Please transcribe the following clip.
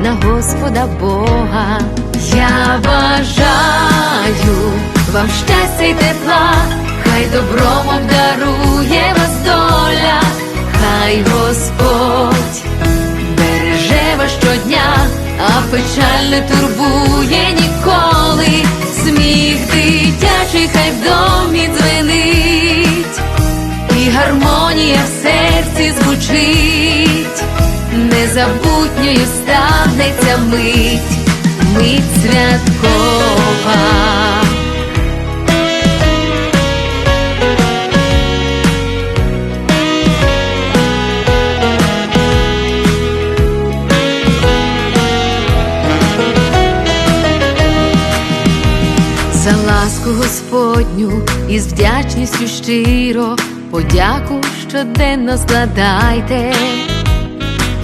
на Господа Бога. Я бажаю вам щастя й тепла, хай добром обдарує вас доля, хай Господь береже вас щодня, а печаль не турбує ніколи. Сміх дитячий хай в домі дзвенить, і гармонія в серці звучить, незабутньою станеться мить, мить святкова. За ласку Господню і з вдячністю щиро подяку щоденно складайте,